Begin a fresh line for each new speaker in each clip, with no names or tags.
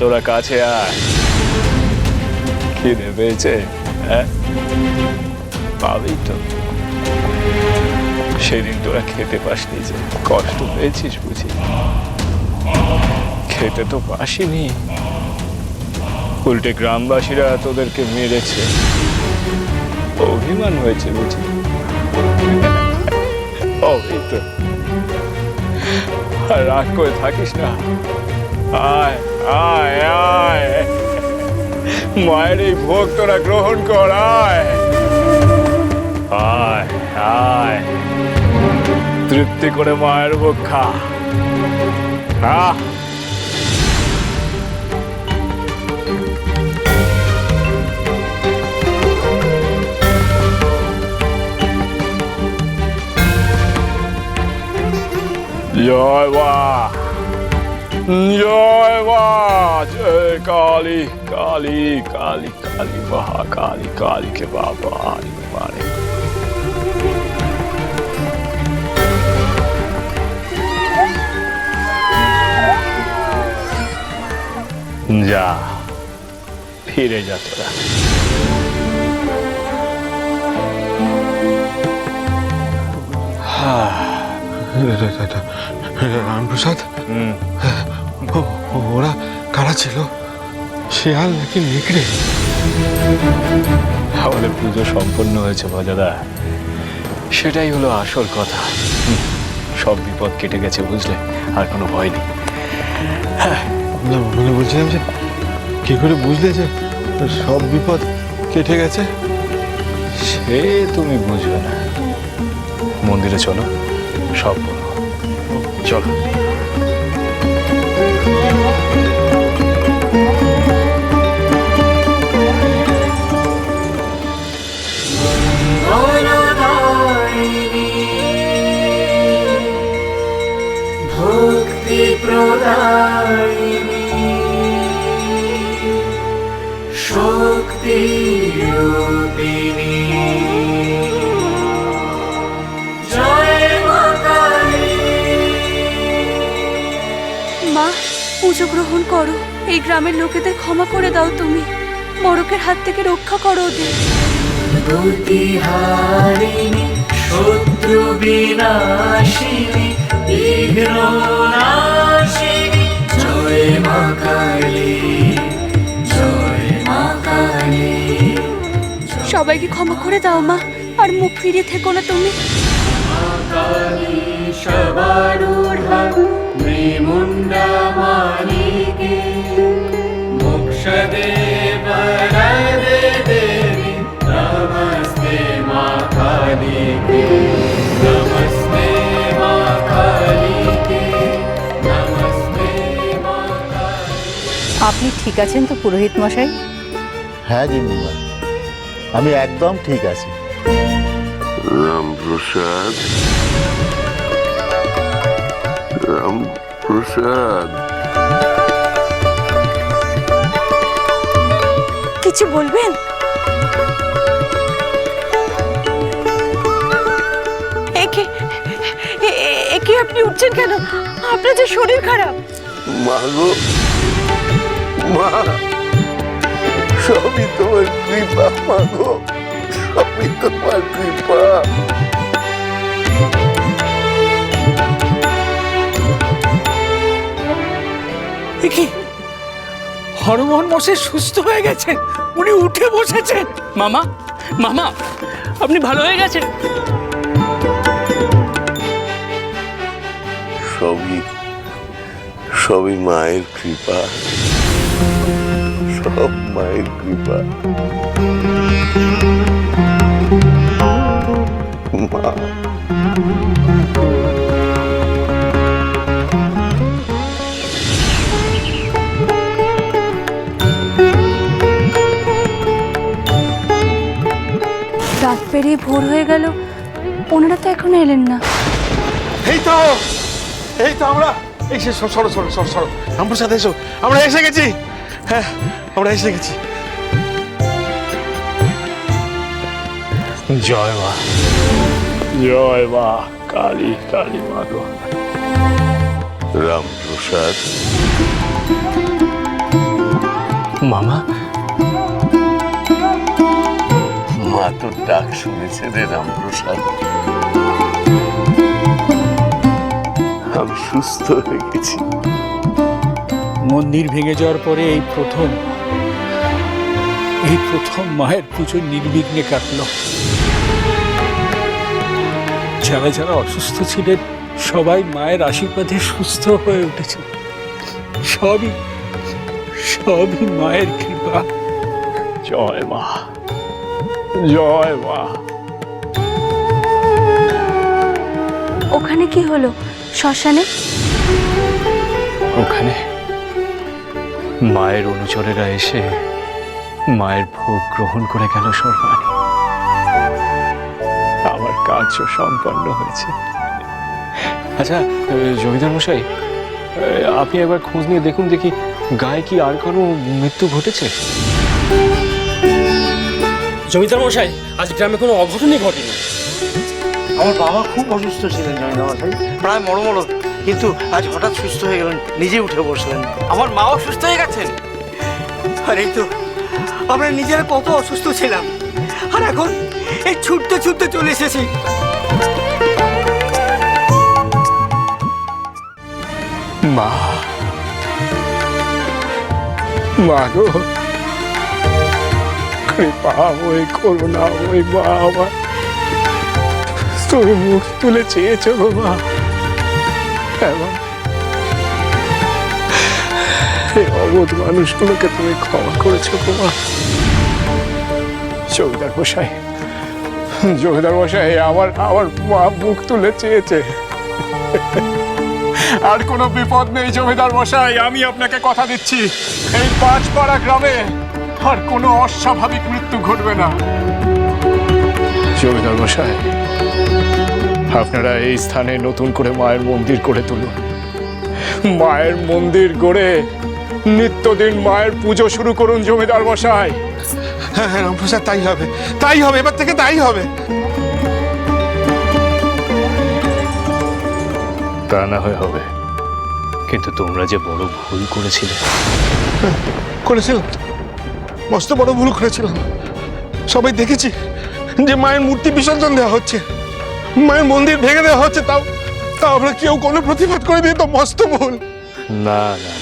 তোরা কাছে আয়। খিদে পেয়েছে হ্যাঁ? পাবি তো। সেদিন তোরা খেতে পাসনি যে, কষ্ট পেয়েছিস বুঝি? খেতে তো পাসিনি। উল্টে গ্রামবাসীরা তোদেরকে মেরেছে। অভিমান হয়েছে বুঝি? এই আর রাগ করে থাকিস না। আয়। আয় আয়। মায়ের এই ভোগ তোরা গ্রহণ কর, আয়। আয় আয়। তৃপ্তি করে মায়ের ভোগ খা। আহ জয় মা জয় মা জয় কালী কালী কালী কালী মহাকালী কালীকে বাবা আরে বারে যা ফিরে যা তোরা
রামপ্রসাদ
হুম
ও- ওরা কারা ছিল? শেয়াল নাকি নেকড়ে?
আমাদের পুজো সম্পন্ন হয়েছে মজাদা সেটাই হলো আসল কথা। সব বিপদ কেটে গেছে বুঝলে? আর কোনো ভয় নেই।
না মানে বলছিলাম যে কি করে বুঝলে যে সব বিপদ কেটে গেছে?
সে তুমি বুঝবে না। মন্দিরে চলো সব বলব চলো।
পুজো গ্রহণ করো। এই গ্রামের লোকেদের ক্ষমা করে দাও তুমি। মরকের হাত থেকে রক্ষা করো ওদের।
গতিহারিণী শত্রু বিনাশিনী বিঘ্ন নাশিনী। জয় মা কালী জয় মা কালী।
সবাইকে ক্ষমা করে দাও মা আর মুখ ফিরিয়ে থেকো না তুমি।
কালী। নমস্তে মা
আপনি ঠিক আছেন তো পুরোহিত মশাই?
হ্যাঁ গিন্নিমা আমি একদম ঠিক আছি।
রামপ্রসাদ। রামপ্রসাদ
কিছু বলবেন? একে আপনি উঠছেন কেন? আপনার যে শরীর খারাপ।
মা গো মা সবই তোমার কৃপা মা গো সবই তোমার কৃপা।
কি? হরমোহন মশাই সুস্থ হয়ে গেছেন? উনি উঠে বসেছেন। মামা মামা আপনি ভালো হয়ে গেছেন।
সবই সবই মায়ের কৃপা। সব মায়ের কৃপা। মা
এই তো আমরা এই সে সরো সরো সরো সরো রামপ্রসাদ এসো। আমরা এসে গেছি। হ্যাঁ আমরা এসে গেছি।
জয় মা। জয় মা কালী কালী মা গো।
রামপ্রসাদ।
মামা?
মা তোর ডাক শুনেছে রে রামপ্রসাদ। আমি সুস্থ হয়ে গেছি।
মন্দির ভেঙে যাওয়ার পরে এই প্রথম এই প্রথম মায়ের পুজো নির্বিঘ্নে কাটলো। যারা যারা অসুস্থ ছিলেন সবাই মায়ের আশীর্বাদে সুস্থ হয়ে উঠেছে সবই সবই মায়ের কৃপা।
জয় মা জয় মা।
ওখানে কি হলো? শ্মশানে?
ওখানে মায়ের অনুচরেরা এসে মায়ের ভোগ গ্রহণ করে গেল সর্বাণী। আমার কাজও সম্পন্ন হয়েছে। আচ্ছা জমিদার মশাই আপনি একবার খোঁজ নিয়ে দেখুন দেখি গায়ে কি আর কোনো মৃত্যু ঘটেছে?
জমিদার মশাই আজ গ্রামে কোনো অঘটনই ঘটেনি।
আমার বাবা খুব অসুস্থ ছিলেন জমিদার মশাই প্রায় মরমর কিন্তু আজ হঠাৎ সুস্থ হয়ে গেলেন নিজে উঠে বসলেন। আমার মাও সুস্থ হয়ে গেছেন? আর এই তো আমরা নিজেরা কত অসুস্থ ছিলাম। আর এখন এই ছুটতে ছুটতে চলে এসেছি।
মা। মা গো। কৃপা ওই করুণা ওই মা আমার। তুমি মুখ তুলে চেয়েছো গো মা। এমন। মানুষগুলোকে তুমি ক্ষমা করেছ গো মা। জমিদার মশাই জমিদার মশাই, আমার আমার মা মুখ তুলে চেয়েছে। আর কোনো বিপদ নেই জমিদার মশাই, আমি আপনাকে কথা দিচ্ছি। এই পাঁচপাড়া গ্রামে আর কোনো অস্বাভাবিক মৃত্যু ঘটবে না। জমিদার মশাই আপনারা এই স্থানে নতুন করে মায়ের মন্দির করে তুলুন। মায়ের মন্দির গড়ে নিত্যদিন মায়ের পুজো শুরু করুন জমিদার মশাই।
হ্যাঁ হ্যাঁ রামপ্রসাদ তাই হবে। তাই হবে এবার থেকে তাই হবে।
তা না হয় হবে। কিন্তু তোমরা যে বড় ভুল করেছিলে।
করেছিলাম। মস্ত বড় ভুল করেছিলাম। সবাই দেখেছি যে মায়ের মূর্তি বিসর্জন দেওয়া হচ্ছে। মায়ের মন্দির ভেঙে দেওয়া হচ্ছে তাও তাও আমরা কেউ কোনো প্রতিবাদ করে দিয়ে তো মস্ত ভুল।
না না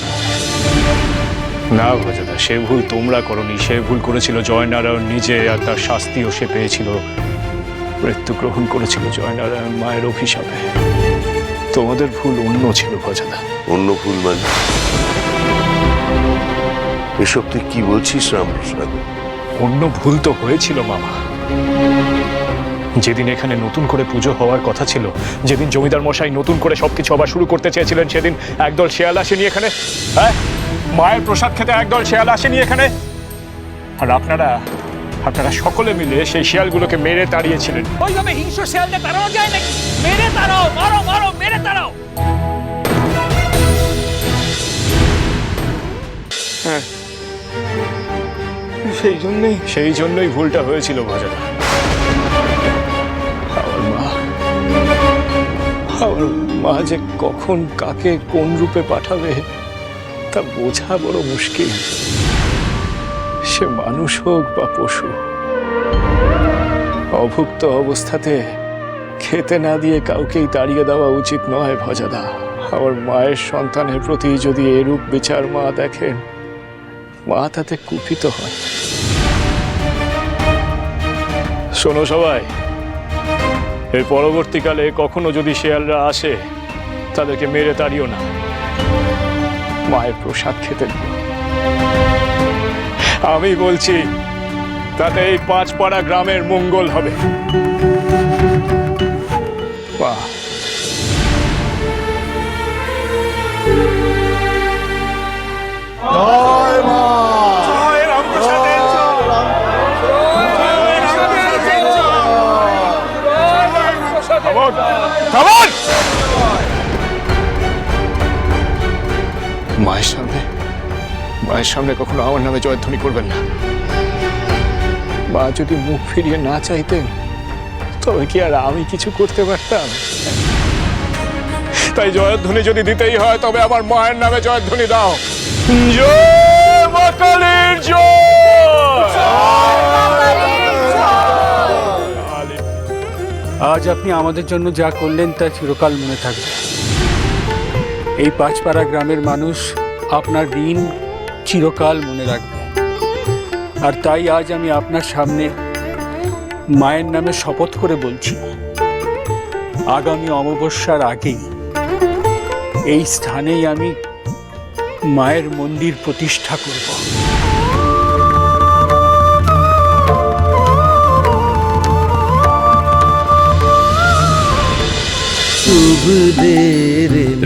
না। না সে ভুল তোমরা করনি। সে ভুল করেছিল জয়নারায়ণ নিজে আর তার শাস্তিও সে পেয়েছিল। মৃত্যু গ্রহণ করেছিল জয়নারায়ণ মায়ের অভিশাপে। তোমাদের ভুল অন্য ছিল ভজদা
অন্য ভুল মানে? এসব তুই কি বলছিস রামপ্রসাদ
অন্য ভুল তো হয়েছিল মামা। যেদিন এখানে নতুন করে পুজো হওয়ার কথা ছিল যেদিন জমিদার মশাই নতুন করে সবকিছু আবার শুরু করতে চেয়েছিলেন সেদিন একদল শেয়াল আসেনি এখানে। হ্যাঁ মায়ের প্রসাদ খেতে একদল শেয়াল আসেনি এখানে। আর আপনারা আপনারা সকলে মিলে সেই শিয়ালগুলোকে মেরে তাড়িয়েছিলেন।
ওইভাবে হিংস্র শেয়ালদের তাড়ানো যায় নাকি? মেরে তাড়াও মারো মারো মেরে তাড়াও।
সেই জন্যই
সেই জন্যই ভুলটা হয়েছিল ভাজাদা আমার মা যে কখন কাকে কোন রূপে পাঠাবে, তা বোঝা বড় মুশকিল। সে মানুষ হোক বা পশু, অভুক্ত অবস্থাতে খেতে না দিয়ে কাউকেই তাড়িয়ে দেওয়া উচিত নয় ভজাদা। আমার মায়ের সন্তানের প্রতি যদি এরূপ বিচার মা দেখেন, মা তাতে কুপিত হয়। শোনো সবাই। এর পরবর্তীকালে কখনো যদি শেয়ালরা আসে, তাদেরকে মেরে তাড়িও না। মায়ের প্রসাদ খেতে আমি বলছি, তাতে এই পাঁচপাড়া গ্রামের মঙ্গল হবে। মায়ের সামনে কখনো আমার নামে জয়ধ্বনি করবেন না। মা যদি মুখ ফিরিয়ে না চাইতেন, তবে কি আর আমি কিছু করতে পারতাম? তাই জয়ধ্বনি যদি দিতেই হয়, তবে আমার মায়ের নামে জয়ধ্বনি দাও।
আজ আপনি আমাদের জন্য যা করলেন, তা চিরকাল মনে থাকবে। এই পাঁচপাড়া গ্রামের মানুষ আপনার ঋণ চিরকাল মনে রাখবে। আর তাই আজ আমি আপনার সামনে মায়ের নামে শপথ করে বলছি, আগামী অমাবস্যার আগেই এই স্থানেই আমি মায়ের মন্দির প্রতিষ্ঠা করব।